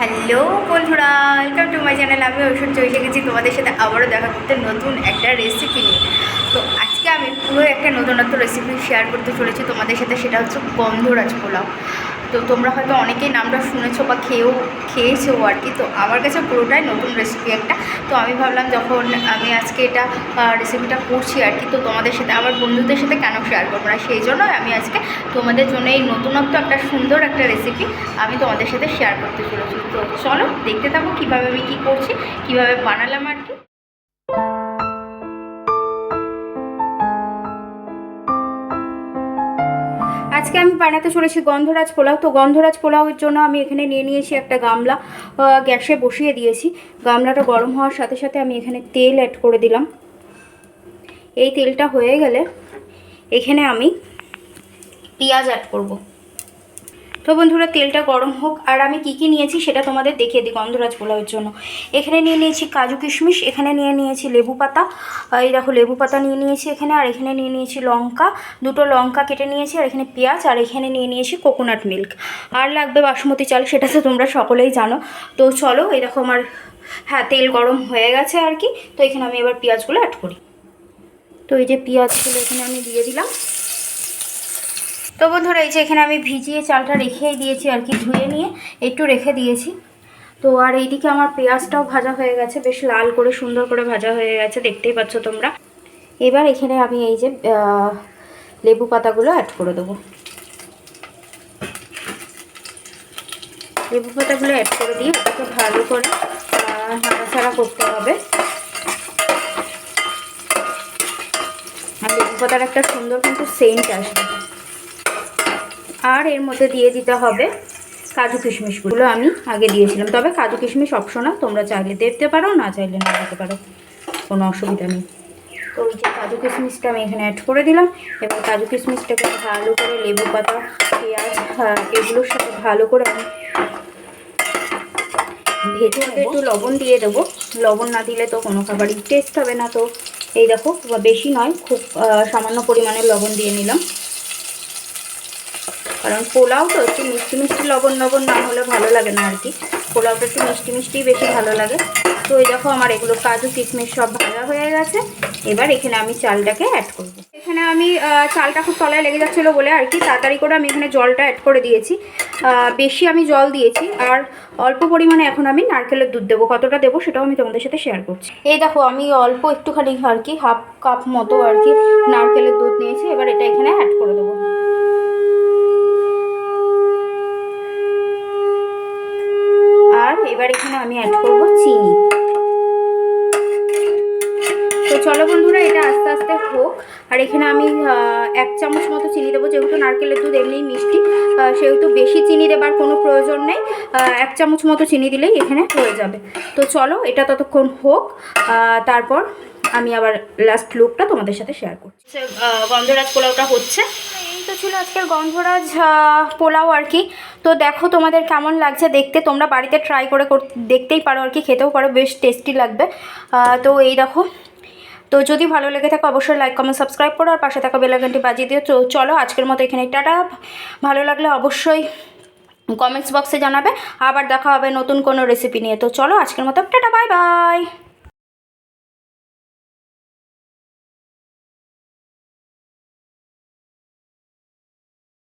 Hello বন্ধুরা welcome to my channel আমি ঐশ্বর চলে গেছি তোমাদের সাথে আবারও দেখা করতে নতুন একটা রেসিপি নিয়ে। তো আজকে আমি পুরো একটা নতুনত্ব রেসিপি শেয়ার করতে চলেছি তোমাদের সাথে, সেটা হচ্ছে গন্ধরাজ পোলাও। তো তোমরা হয়তো অনেকেই নামটা শুনেছো বা খেয়েও, খেয়েছো আর কি। তো আমার কাছে পুরোটাই নতুন রেসিপি একটা। তো আমি ভাবলাম যখন আমি আজকে এটা রেসিপিটা করছি আর কি, তো তোমাদের সাথে, আমার বন্ধুদের সাথে কেন শেয়ার করব না? সেই জন্য আমি আজকে তোমাদের জন্য এই নতুনত্ব একটা সুন্দর একটা রেসিপি আমি তোমাদের সাথে শেয়ার করতে চলেছি। তো চলো, দেখতে থাকো কীভাবে আমি কী করছি, কীভাবে বানালাম আর কি। আজকে আমি বানাতে চলেছি গন্ধরাজ পোলাও। তো গন্ধরাজ পোলাওয়ের জন্য আমি এখানে নিয়ে নিয়েছি একটা গামলা গ্যাসে বসিয়ে দিয়েছি। গামলাটা গরম হওয়ার সাথে সাথে আমি এখানে তেল অ্যাড করে দিলাম। এই তেলটা হয়ে গেলে এখানে আমি পেঁয়াজ অ্যাড করব। তো বন্ধুরা, তেলটা গরম হোক, আর আমি কি কি নিয়েছি সেটা তোমাদের দেখিয়ে দিই গন্ধরাজ পোলাওয়ের জন্য। এখানে নিয়ে নিয়েছি কাজু কিশমিশ, এখানে নিয়ে নিয়েছি লেবু পাতা। এই দেখো, লেবু পাতা নিয়ে নিয়েছি এখানে, আর এখানে নিয়ে নিয়েছি লঙ্কা। দুটো লঙ্কা কেটে নিয়েছি, আর এখানে পেঁয়াজ, আর এখানে নিয়ে নিয়েছি কোকোনাট মিল্ক আর লাগবে বাসমতি চাল, সেটা তো তোমরা সকলেই জানো। তো চলো, এই দেখো আমার হ্যাঁ তেল গরম হয়ে গেছে আর কি। তো এখানে আমি এবার পেঁয়াজগুলো অ্যাড করি। তো এই যে পেঁয়াজগুলো এখানে আমি দিয়ে দিলাম। তো বন্ধুরা, এই যে এখানে আমি ভিজিয়ে চালটা রেখেই দিয়েছি আর কি, ধুয়ে নিয়ে একটু রেখে দিয়েছি। তো আর এইদিকে আমার পেঁয়াজটাও ভাজা হয়ে গেছে, বেশ লাল করে সুন্দর করে ভাজা হয়ে গেছে, দেখতেই পাচ্ছ তোমরা। এবার এখানে আমি এই যে লেবু পাতাগুলো অ্যাড করে দেবো। লেবু পাতাগুলো অ্যাড করে দিয়ে ওটাকে ভালো করে নাড়াচাড়া করতে হবে। আর লেবু পাতার একটা সুন্দর কিন্তু সেন্ট আসবে। আর এর মধ্যে দিয়ে দিতে হবে কাজু কিশমিশগুলো আমি আগে দিয়েছিলাম। তবে কাজু কিশমিশ অপশনাল তোমরা চাইলে দেখতে পারো না চাইলে না দিতে পারো। কোনো অসুবিধা নেই। তো ওই যে কাজু কিশমিশটা আমি এখানে অ্যাড করে দিলাম। এবং কাজু কিশমিশটাকে ভালো করে লেবু পাতা পেঁয়াজ হ্যাঁ, এগুলোর সাথে ভালো করে আমি ভেজে একটু লবণ দিয়ে দেবো। লবণ না দিলে তো কোনো খাবারই টেস্ট হবে না। তো এই দেখো বেশি নয় খুব সামান্য পরিমাণে লবণ দিয়ে নিলাম। কারণ পোলাও তো একটু মিষ্টি মিষ্টি লবণ লবণ না হলে ভালো লাগে না আর কি। পোলাওটা একটু মিষ্টি মিষ্টিই বেশি ভালো লাগে। তো এই দেখো আমার এগুলো কাজু, কিশমিশ সব ভাজা হয়ে গেছে। এবার এখানে আমি চালটাকে অ্যাড করব। এখানে আমি চালটা খুব তলায় লেগে যাচ্ছিল বলে আর কি, তাড়াতাড়ি করে আমি এখানে জলটা অ্যাড করে দিয়েছি। বেশি আমি জল দিয়েছি আর অল্প পরিমাণে এখন আমি নারকেলের দুধ দেবো। কতটা দেবো সেটাও আমি তোমাদের সাথে শেয়ার করছি। এই দেখো আমি অল্প একটুখানি আর কি, হাফ কাপ মতো আর কি নারকেলের দুধ নিয়েছি। এবার এটা এখানে অ্যাড করে দেবো আর এবার এখানে আমি অ্যাড করব চিনি। তো চলো বন্ধুরা, এটা আস্তে আস্তে হোক। আর এখানে আমি এক চামচ মতো চিনি দেবো, যেহেতু নারকেলের দুধ এমনিই মিষ্টি সেহেতু বেশি চিনি দেবার কোনো প্রয়োজন নেই। এক চামচ মতো চিনি দিলেই এখানে হয়ে যাবে। তো চলো, এটা ততক্ষণ হোক। তারপর আমি আবার লাস্ট লুকটা তোমাদের সাথে শেয়ার করছি। গন্ধরাজ পোলাওটা হচ্ছে। তো ছিল আজকের গন্ধরাজ পোলাও আর কি। তো দেখো তোমাদের কেমন লাগছে দেখতে। তোমরা বাড়িতে ট্রাই করে দেখতেই পারো আর কি, খেতেও পারো, বেশ টেস্টি লাগবে। তো এই দেখো। তো যদি ভালো লেগে থাকে অবশ্যই লাইক কমেন্ট সাবস্ক্রাইব করো আর পাশে থাকা বেলাইকনটি বাজিয়ে দিও। তো চলো আজকের মতো এখানে টাটা। ভালো লাগলে অবশ্যই কমেন্টস বক্সে জানাবে। আবার দেখা হবে নতুন কোনো রেসিপি নিয়ে। তো চলো আজকের মতো, টাটা বাই বাই